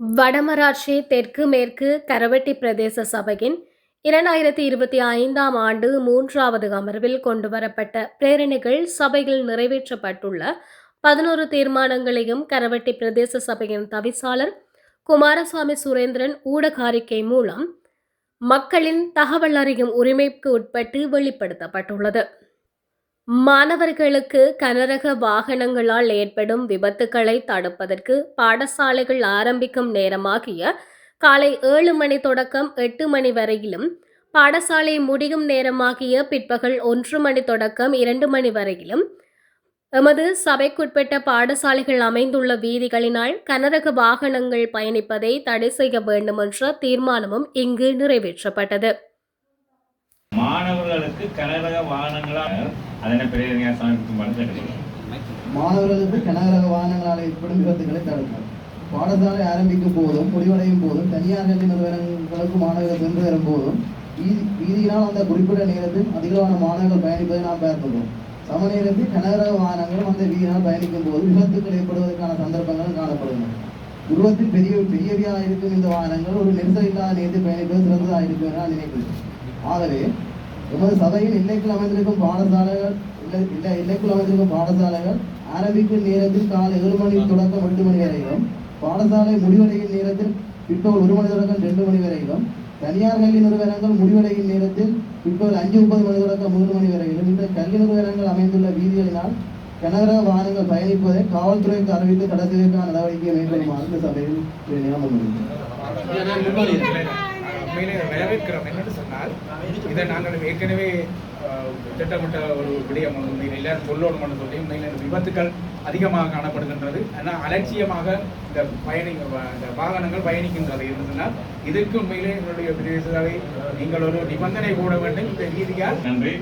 வடமராட்சி தெற்கு மேற்கு கரவெட்டி பிரதேச சபையின் இரண்டாயிரத்தி இருபத்தி ஐந்தாம் ஆண்டு மூன்றாவது அமர்வில் கொண்டுவரப்பட்ட பிரேரணைகள் சபையில் நிறைவேற்றப்பட்டுள்ள பதினோரு தீர்மானங்களையும் கரவெட்டி பிரதேச சபையின் தவிசாளர் குமாரசுவாமி சுரேந்திரன் ஊடக அறிக்கை மூலம் மக்களின் தகவல் அறியும் உரிமைக்கு உட்பட்டு வெளிப்படுத்தப்பட்டுள்ளது. மாணவர்களுக்கு கனரக வாகனங்களால் ஏற்படும் விபத்துக்களை தடுப்பதற்கு பாடசாலைகள் ஆரம்பிக்கும் நேரமாகிய காலை ஏழு மணி தொடக்கம் எட்டு மணி வரையிலும் பாடசாலை முடியும் நேரமாகிய பிற்பகல் ஒன்று மணி தொடக்கம் இரண்டு மணி வரையிலும் எமது சபைக்குட்பட்ட பாடசாலைகள் அமைந்துள்ள வீதிகளினால் கனரக வாகனங்கள் பயணிப்பதை தடை செய்ய வேண்டுமென்ற தீர்மானமும் இங்கு நிறைவேற்றப்பட்டது. மாணவர்களுக்கு கனரக வாகனங்களால் அதனை பிரேரணையா சமர்ப்பிக்குமாறு மாணவர்களுக்கு கனகரக வாகனங்களால் ஏற்படும் விபத்துகளை தடுக்கும் பாடசாலை ஆரம்பிக்கும் போதும் முடிவடையும் போதும் தனியார் கல்வி நிறுவனங்களுக்கு மாணவர்கள் சென்று வரும் போதும் வீதியினால் அந்த குறிப்பிட்ட நேரத்தில் அதிகமான மாணவர்கள் பயணிப்பதை நாம் பார்த்துள்ளோம். சம நேரத்தில் கனகரக வாகனங்களும் அந்த வீதியினால் பயணிக்கும் போது விபத்துக்கள் ஏற்படுவதற்கான சந்தர்ப்பங்களும் காணப்படுகின்றன. உருவத்தில் பெரிய பெரியவையாக இருக்கும் இந்த வாகனங்கள் ஒரு நெரிசல் இல்லாத நேரத்தில் பயணிப்பது சிறந்ததாக இருக்கும் என நான் நினைக்கிறேன். ஆகவே எமது சபையில் எல்லைக்குள் அமைந்திருக்கும் பாடசாலைகள் இல்லை இல்லை எல்லைக்குள் அமைந்திருக்கும் பாடசாலைகள் ஆரம்பிக்கும் நேரத்தில் காலை ஏழு மணி தொடக்கம் எட்டு மணி வரையிலும் பாடசாலை முடிவடையும் நேரத்தில் பிற்பகல் ஒரு மணி தொடக்கம் ரெண்டு மணி வரையிலும் தனியார் கல்வி நிறுவனங்கள் முடிவடையும் நேரத்தில் பிற்பகல் அஞ்சு முப்பது மணி தொடக்கம் மூன்று மணி வரையிலும் இந்த கல்வி நிறுவனங்கள் அமைந்துள்ள வீதிகளினால் கனகர வாகனங்கள் பயணிப்பதை காவல்துறைக்கு அறிவித்து தடை செய்வதற்கான நடவடிக்கை மேற்கொள்ளுமாறு இந்த சபையில் நியமனம் உண்மையிலே வரவேற்கிறோம். என்னன்னு சொன்னால் இதை நாங்கள் ஏற்கனவே திட்டமிட்ட ஒரு விடயம் ஒன்று உண்மையில் எல்லாரும் சொல்லணும்னு சொல்லி உண்மையில் இந்த விபத்துக்கள் அதிகமாக காணப்படுகின்றது. ஆனால் அலட்சியமாக இந்த பயணி இந்த வாகனங்கள் பயணிக்கின்றது. என்று சொன்னால் இதற்கு உண்மையிலே எங்களுடைய பிரதேச நீங்கள் ஒரு நிபந்தனை போட வேண்டும். இந்த ரீதியால் நன்றி.